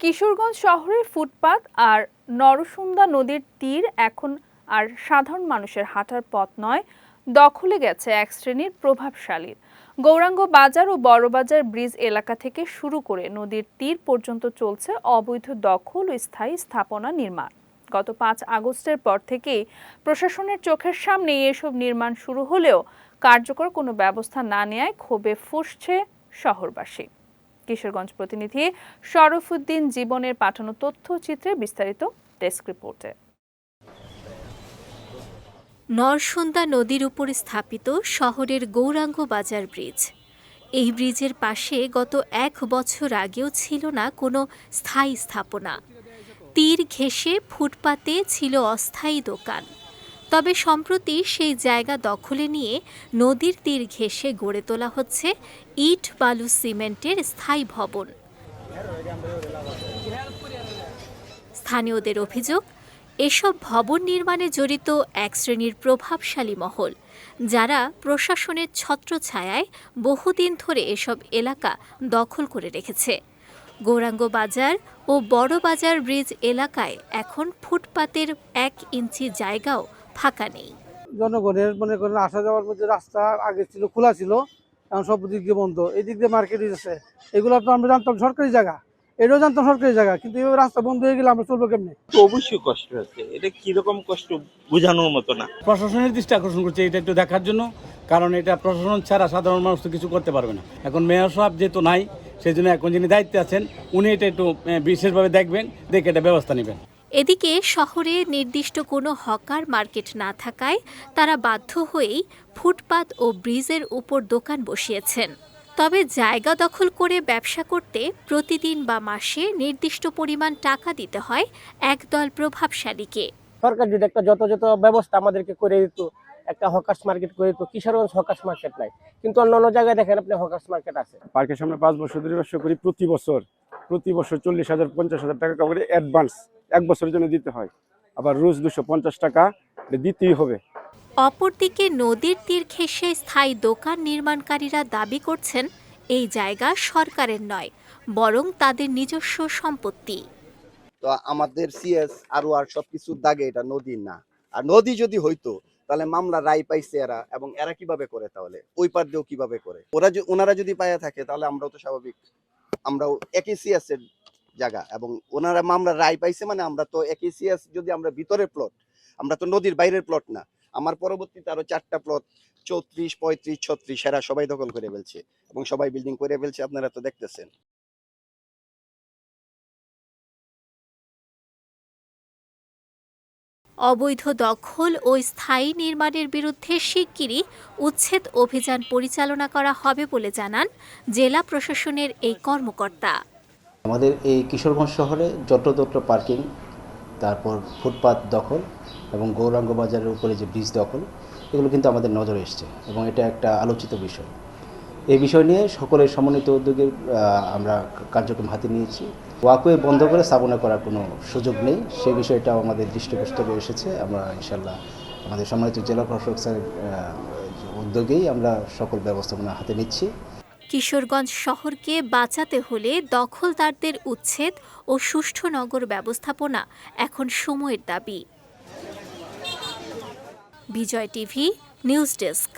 কিশোরগঞ্জ শহরের ফুটপাত আর নরসুন্দা নদীর তীর এখন আর সাধারণ মানুষের হাঁটার পথ নয়, দখলে গেছে এক শ্রেণির প্রভাবশালীর গৌরাঙ্গ বাজার ও বড়বাজার ব্রিজ এলাকা থেকে শুরু করে নদীর তীর পর্যন্ত চলছে অবৈধ দখল ও স্থায়ী স্থাপনা নির্মাণ। গত পাঁচ আগস্টের পর থেকেই প্রশাসনের চোখের সামনেই এসব নির্মাণ শুরু হলেও কার্যকর কোনো ব্যবস্থা না নেয়ায় ক্ষোভে ফুসছে শহরবাসী। কিশোরগঞ্জ প্রতিনিধি শরফুদ্দিন জীবনের পাঠানো তথ্যচিত্রে বিস্তারিত ডেস্ক রিপোর্টে। নরসুন্দা নদীর উপর স্থাপিত শহরের গৌরাঙ্গ বাজার ব্রিজ। এই ব্রিজের পাশে গত এক বছর আগেও ছিল না কোনো স্থায়ী স্থাপনা। তীর ঘেঁষে ফুটপাতে ছিল অস্থায়ী দোকান। তবে সম্প্রতি সেই জায়গা দখলে নিয়ে নদীর তীর ঘেঁষে গড়ে তোলা হচ্ছে ইট, বালু, সিমেন্টের স্থায়ী ভবন। স্থানীয়দের অভিযোগ, এসব ভবন নির্মাণে জড়িত এক শ্রেণির প্রভাবশালী মহল, যারা প্রশাসনের ছত্রছায়ায় বহুদিন ধরে এসব এলাকা দখল করে রেখেছে। গৌরাঙ্গ বাজার ও বড় বাজার ব্রিজ এলাকায় এখন ফুটপাতের এক ইঞ্চি জায়গাও ফাঁকা নেই। জনগণের মনে করেন আসা যাওয়ার মধ্যে রাস্তা আগে ছিল খোলা ছিল এখন সব দিক দিয়ে বন্ধ। এই দিক দিয়ে মার্কেট আছে। এগুলো তো আমরা জানতাম সরকারি জায়গা। এটাও জানতাম সরকারি জায়গা কিন্তু এভাবে রাস্তা বন্ধ হয়ে গেলে আমরা চলবো কেমনি? অবশ্যই কষ্ট হচ্ছে এটা কীরকম কষ্ট বোঝানোর মতো না। প্রশাসনের দৃষ্টি আকর্ষণ করছে এটা একটু দেখার জন্য কারণ এটা প্রশাসন ছাড়া সাধারণ মানুষ তো কিছু করতে পারবে না। এখন মেয়র সাহেব যেহেতু নাই সেই জন্য এখন যিনি দায়িত্বে আছেন উনি এটা একটু বিশেষভাবে দেখবেন দেখে এটা ব্যবস্থা নেবেন। এদিকে শহরে নির্দিষ্ট কোনো হকার মার্কেট না থাকায় তারা বাধ্য হয়েই ফুটপাত ও ব্রিজের উপর দোকান বসিয়েছেন। তবে জায়গা দখল করে ব্যবসা করতে প্রতিদিন বা মাসে নির্দিষ্ট পরিমাণ টাকা দিতে হয় একদল প্রভাবশালীকে। সরকার যদি একটা যথাযথ ব্যবস্থা আমাদেরকে করে দিত একটা হকার্স মার্কেট করে দিত কিশোরগঞ্জ হকার্স মার্কেট নাই। কিন্তু অন্য অন্য জায়গায় দেখেন আপনি হকার্স মার্কেট আছে। পার্কের সামনে পাঁচ বছর ধরে ব্যবসা করি প্রতি বছর প্রতি বছর চল্লিশ হাজার পঞ্চাশ হাজার টাকা করে অ্যাডভান্স এক বছরের জন্য দিতে হয়। আবার রোজ দুশো পঞ্চাশ টাকা দিতেই হবে। অপরদিকে নদীর তীর ঘেঁষে স্থায়ী দোকান নির্মাণকারীরা দাবি করছেন এই জায়গা সরকারের নয় বরং তাদের নিজস্ব সম্পত্তি। তো আমাদের সিএস আরও আর সব সবকিছুর দাগে এটা নদী না। আর নদী যদি হইতো তাহলে মামলা রায় পাইছে এরা এবং এরা কীভাবে করে তাহলে? ওই পার দিয়েও কীভাবে করে? ওরা যে- ওনারা যদি পায়া থাকে তাহলে আমরাও তো স্বাভাবিক। আমরাও একই সিএস এর জায়গা এবং ওনারা মামলা রায় পাইছে মানে আমরা তো একই সিএস, যদি আমরা ভিতরের প্লট আমরা তো নদীর বাইরের প্লট না। আমার পরবর্তীতে আরও চারটা প্লট চৌত্রিশ, পঁয়ত্রিশ, ছত্রিশ, এরা সবাই দখল করে ফেলছে এবং সবাই বিল্ডিং করে ফেলছে, আপনারা তো দেখতেছেন। অবৈধ দখল ও স্থায়ী নির্মাণের বিরুদ্ধে শিগগিরই উচ্ছেদ অভিযান পরিচালনা করা হবে বলে জানান জেলা প্রশাসনের এই কর্মকর্তা। আমাদের এই কিশোরগঞ্জ শহরে যত্রতত্র পার্কিং, তারপর ফুটপাত দখল এবং গৌরাঙ্গ বাজারের উপরে যে ব্রিজ দখল, এগুলো কিন্তু আমাদের নজরে এসছে এবং এটা একটা আলোচিত বিষয়। এই বিষয় নিয়ে সকলের সমন্বিত উদ্যোগে আমরা কার্যক্রম হাতে নিয়েছি। ওয়াকওয়ে বন্ধ করে স্থাপনা করার কোনো সুযোগ নেই সেই বিষয়টাও আমাদের দৃষ্টিগোচরে এসেছে। আমরা ইনশাল্লাহ আমাদের সম্মানিত জেলা প্রশাসক স্যারের উদ্যোগেই আমরা সকল ব্যবস্থাপনা হাতে নিচ্ছি। কিশোরগঞ্জ শহরকে বাঁচাতে হলে দখলদারদের উচ্ছেদ ও সুষ্ঠু নগর ব্যবস্থাপনা এখন সময়ের দাবি। Bijoy TV, news desk.